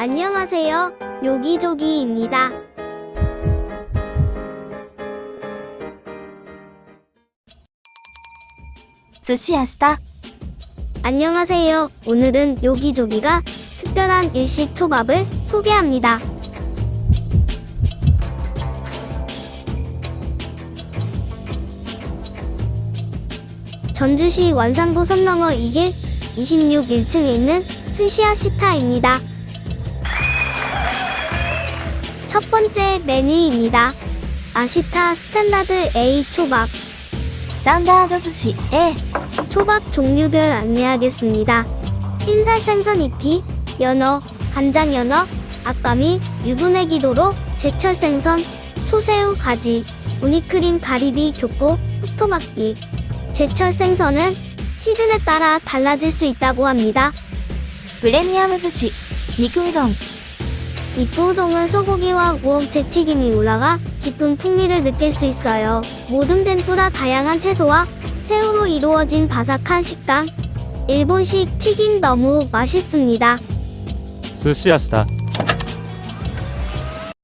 안녕하세요. 요기조기입니다. 스시야시다. 안녕하세요. 오늘은 요기조기가 특별한 일식 초밥을 소개합니다. 전주시 완산구 선넘어 2길 26 1층에 있는 스시아 시타입니다. 첫 번째 메뉴입니다. 아시타 스탠다드 A 초밥. 스탠다드 스시 A 초밥 종류별 안내하겠습니다. 흰살 생선 잎이, 연어, 간장 연어, 아까미, 유부내 기도로, 제철 생선, 소새우 가지, 우니크림 가리비 교고, 토막기. 제철 생선은 시즌에 따라 달라질 수 있다고 합니다. 프레미엄 스시, 니쿠동 입구동은 소고기와 우엉 채튀김이 올라가 깊은 풍미를 느낄 수 있어요. 모든 덴뿌라 다양한 채소와 새우로 이루어진 바삭한 식감. 일본식 튀김 너무 맛있습니다. 스시야스다.